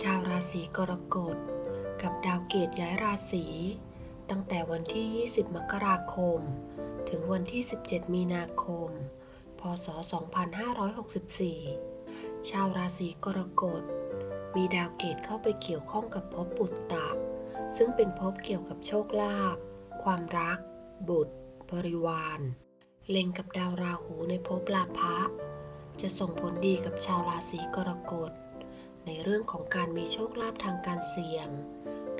ชาวราศีกรกฎ กับดาวเกตย้ายราศีตั้งแต่วันที่ 20 มกราคม ถึงวันที่ 17 มีนาคม พศ 2564 ชาวราศีกรกฎ มีดาวเกตเข้าไปเกี่ยวข้องกับภพปุตตะ ซึ่งเป็นภพเกี่ยวกับโชคลาภ ความรัก บุตร บริวาร เล็งกับดาวราหูในภพลาภะจะส่งผลดีกับชาวราศีกรกฎ ในเรื่องของการมีโชคลาภทางการเสี่ยง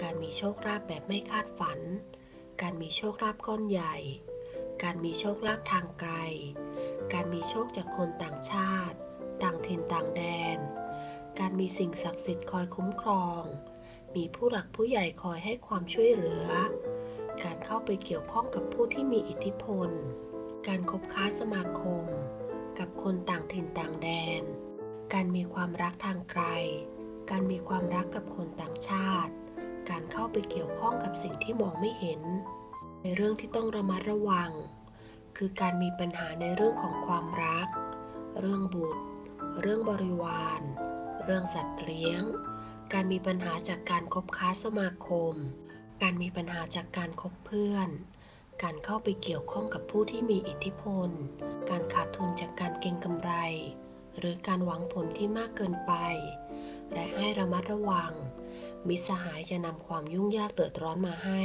การมีโชคลาภแบบไม่คาดฝัน การมีโชคลาภก้อนใหญ่ การมีโชคลาภทางไกล การมีโชคจากคนต่างชาติ ต่างถิ่นต่างแดน การมีสิ่งศักดิ์สิทธิ์คอยคุ้มครอง มีผู้หลักผู้ใหญ่คอยให้ความช่วยเหลือ การเข้าไปเกี่ยวข้องกับผู้ที่มีอิทธิพล การคบค้าสมาคม กับคนต่างถิ่นต่างแดน การมีความรักทางไกล การมีความรักกับคนต่างชาติ การเข้าไปเกี่ยวข้องกับสิ่งที่มองไม่เห็น ในเรื่องที่ต้องระมัดระวัง คือการมีปัญหาในเรื่องของความรัก เรื่องบุตร เรื่องบริวาร เรื่องสัตว์เลี้ยง การมีปัญหาจากการคบค้าสมาคม การมีปัญหาจากการคบเพื่อน การเข้าไปเกี่ยวข้องกับผู้ที่มีอิทธิพล การขาดทุนจากการเก็งกำไร หรือการหวังผลที่มากเกินไป และให้ระมัดระวัง มิสหายจะนำความยุ่งยากเดือดร้อนมาให้